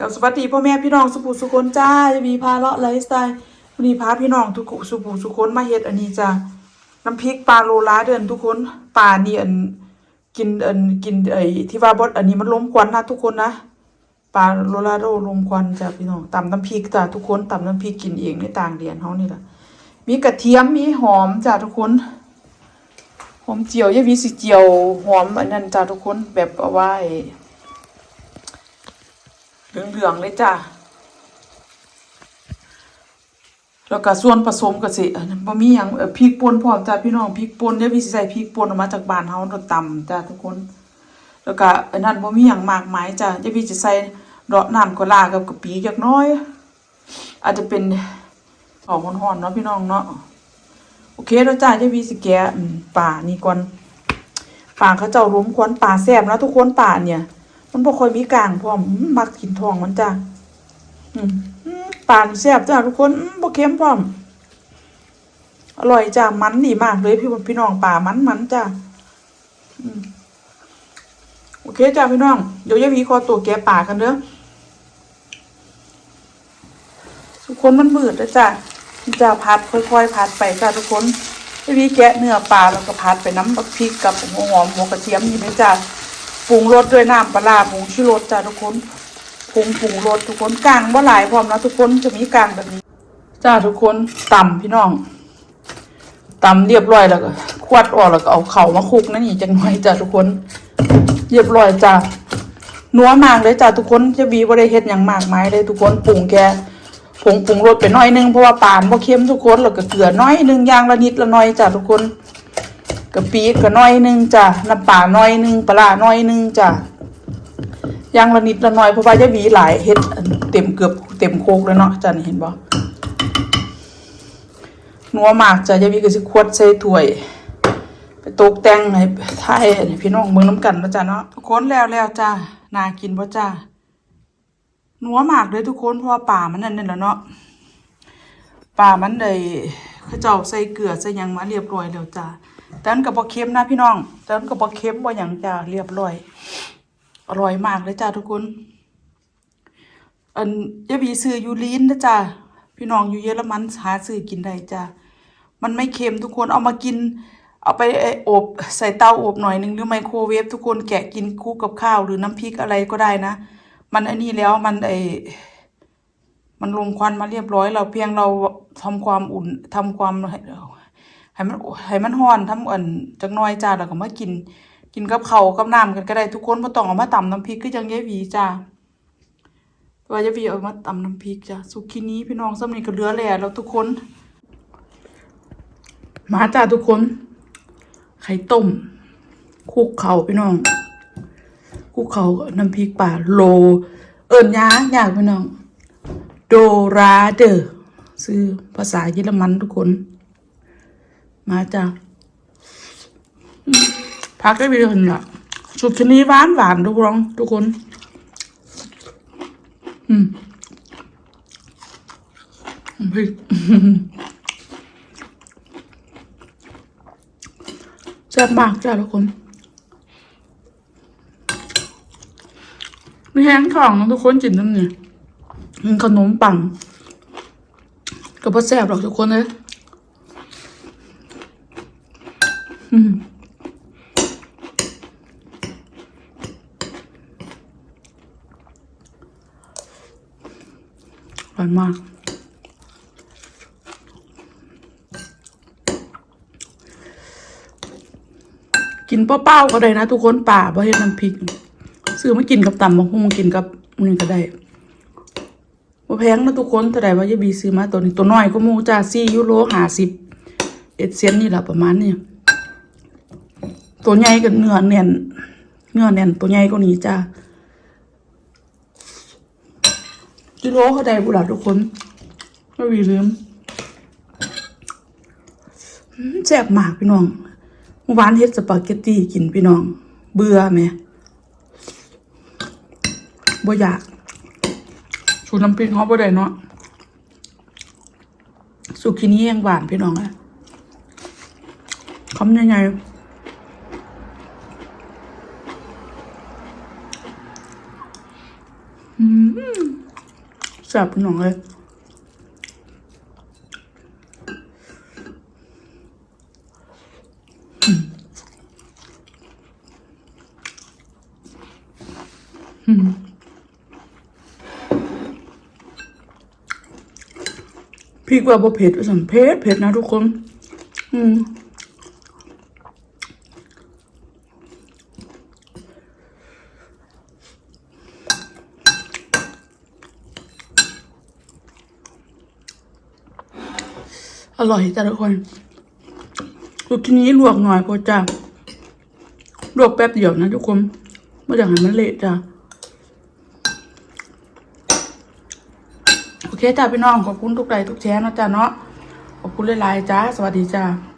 กับสวัสดีพ่อแม่พี่น้องสุภูสุคนจ้าจะมีพาเลาะไลฟ์สไตล์วันนี้พาพี่น้องทุกคนสุภูสุคนมาเฮ็ดอันนี้จ้าน้ำพริกปลาโลลาเดินทุกคนปลานี่อันกินอันกินไอ้ที่ว่าบดอันนี้มันล้มควันนะทุกคนนะปลาโลลาโดลมควันจ้าพี่น้องตำน้ำพริกจ้าทุกคนตำน้ำพริกกินเองในต่างเดียนเฮานี่ล่ะมีกระเทียมมีหอมจ้าทุกคนหอมเจียวยาวีสิเจียวหอมอันนั้นจ้าทุกคนแบบเอาไว้ เหลืองๆเลยจ้าแล้วก็ส่วนผสมก็สิบ่มีหยังพริกป่นพร้อมจ้าพี่น้องพริกป่นเดี๋ยวพี่สิใส่พริกป่นออกมาจากบ้านเฮาเราตำจ้าทุกคน แล้วก็อันนั้นบ่มีหยังมากมายจ้าเดี๋ยวพี่สิใส่ดอกน้ำกะลากับกะปิจักน้อย อาจจะเป็นหอมร้อนๆเนาะพี่น้องเนาะโอเคแล้วจ้าเดี๋ยวพี่สิแกะป่านี่ก่อนป่าเขาเจ้าล้มควนป่าแซ่บนะทุกคนป่าเนี่ย มันบ่ค่อยมีกลางพร้อมมักกินทองมันจ้ะอืมปานี่แซ่บจ้ะทุกคนบ่เค็มพร้อม อร่อยจ้ะมันดีมากเลยพี่พี่น้องปลามันมันจ้ะโอเคจ้ะพี่น้อง เดี๋ยวยายวีขอตัวแกะปลากันเด้อทุกคนมันมืดแล้วจ้ะจะพัดค่อยๆพัดไปจ้ะทุกคนยายวีแกะเนื้อปลาแล้วก็พัดไปน้ำบักพริกกับหัวหอมหัวกระเทียมนี่เลยจ้ะ ปรุงรสด้วยน้ำปลาผงชูรสจ้าทุกคนผงปรุงรสทุกคนกลางว่าหลายพร้อมนะทุกคนจะมีกลางแบบนี้ จ้าทุกคนตำพี่น้องตำเรียบร้อยแล้วก็ควัดออกแล้วก็เอาเข่ามาคลุกนั่นนี่จังหน่อยจ้าทุกคน เรียบร้อยจ้านัวมากเลยจ้าทุกคนจะวีบ่ได้เฮ็ดอย่างมากมายเลยทุกคนปรุงแค่ผงปรุงรสไปหน้อยนึงเพราะว่าปานบ่เค็มทุกคนแล้วก็เกลือน้อยนึงยางละนิดละน้อยจ้าทุกคนะปิก็น้อยหนึงจ้ะน้ำปลาน้อยหนึงปลาน้อยหนึงจ้ะย่างละนิดละน้อยเพราะว่าจะหวีหลายเฮ็ดเต็มเกือบเต็มโคกแล้วเนาะจ้ะนี่เห็นบ่นัวมากจ้ะยายวีก็สิขวดใส่ถ้วยไปตกแต่งให้ทายพี่น้องเบิ่งน้ำกันนะจ้ะเนาะทุกคนแล้วแล้วจ้ะน่ากินบ่จ้ะนัวมากเลยทุกคนเพราะว่าป่ามันนั่นนี่แหละเนาะป่ามันได้ เขาเจ้าใส่เกลือใส่หยังมาเรียบร้อยแล้วจ้ะแต่มันก็บ่เค็มนะพี่น้องแต่มันก็บ่เค็มบ่หยังจ้าเรียบร้อย อร่อยมากเลยจ้าทุกคน อันยาบีซื้อยูรีนนะจ้าพี่น้องอยู่เยอรมันหาซื้อกินได้จ้ามันไม่เค็มทุกคนเอามากิน เอาไปอบใส่เตาอบหน่อยหนึงหรือไมโครเวฟทุกคนแกะกินคู่กับข้าวหรือน้ำพริกอะไรก็ได้นะ มันอันนี้แล้วมันไอ มันลมควันมาเรียบร้อยเราเพียงเราทำความอุ่นทำความให้มันให้มันร้อนทำอันจักน้อยจ้าแล้วก็มากิน กินกับข้ากับน้ำกันก็ได้ทุกคนบ่ต้องเอามาตำน้ำพริกคือจังยายหวีจ้าว่ายายหวีเอามาตำน้ำพริกจ้าสุกี้นี้พี่น้องซ้ำนี่ก็เหลือแหล่แล้วทุกคน มาจ้าทุกคน ไข่ต้มคุกเข่าพี่น้องคุกเข่ากับน้ำพริกป่าโล เอิญยากยากพี่น้อง โดราเดอร์ซื้อภาษาเยอรมันทุกคน มาจ้ะพักได้ไปเดินละสุดชนีหวานหวานทุกคนทุกคน อืมพริกแซ่บมากจ้ะทุกคนไม่แห้งทองนะทุกคนจินน้ำเนี่ย ขนมปังก็บ่แซ่บหรอกทุกคนเลยอร่อยมากกินเปล่าๆก็ได้นะ ทุกคนป่าบ่เฮ็ดน้ำพริก ซื้อมากินกับตำบักหุ่งกินกับนี่ก็ได้ ว่าแพงนะทุกคนเท่าไหร่ว่ายายบีซื้อมาตัวนี้ตัวน้อยก็มูจ้าสี่ยูโรห้าสิบเอ็ดเซนนี่แหละประมาณนี้ตัวใหญ่กับเนื้อแน่นเนื้อแน่นตัวใหญ่ก็นี้จ้ายูโรเขาได้บุหลาทุกคนไม่วีลืมอืมแซ่บมากพี่น้องเมื่อวานเฮ็ดสปาเกตตี้กินพี่น้อง เบื่อไหมบ่อยาก สูตรน้ำพริกเขาบ่ได้เนาะสุกินี่ยังหวานพี่น้องอะคำยังไงอืมแซ่บพี่น้องเลยอืมอืม พริกว่าบ่เผ็ดสัมเผ็ดเผ็ดนะทุกคน อืมอร่อยจ้ะทุกคนลูกทีนี้ลวกหน่อยพอจ้ะลวกแป๊บเดียวนะทุกคนไม่อยากให้มันเละจ้ะ โอ เคจ้าพี่น้องขอบคุณทุกไลค์ทุกแชร์นะจ้าเนาะขอบคุณหลายๆจ้าสวัสดีจ้า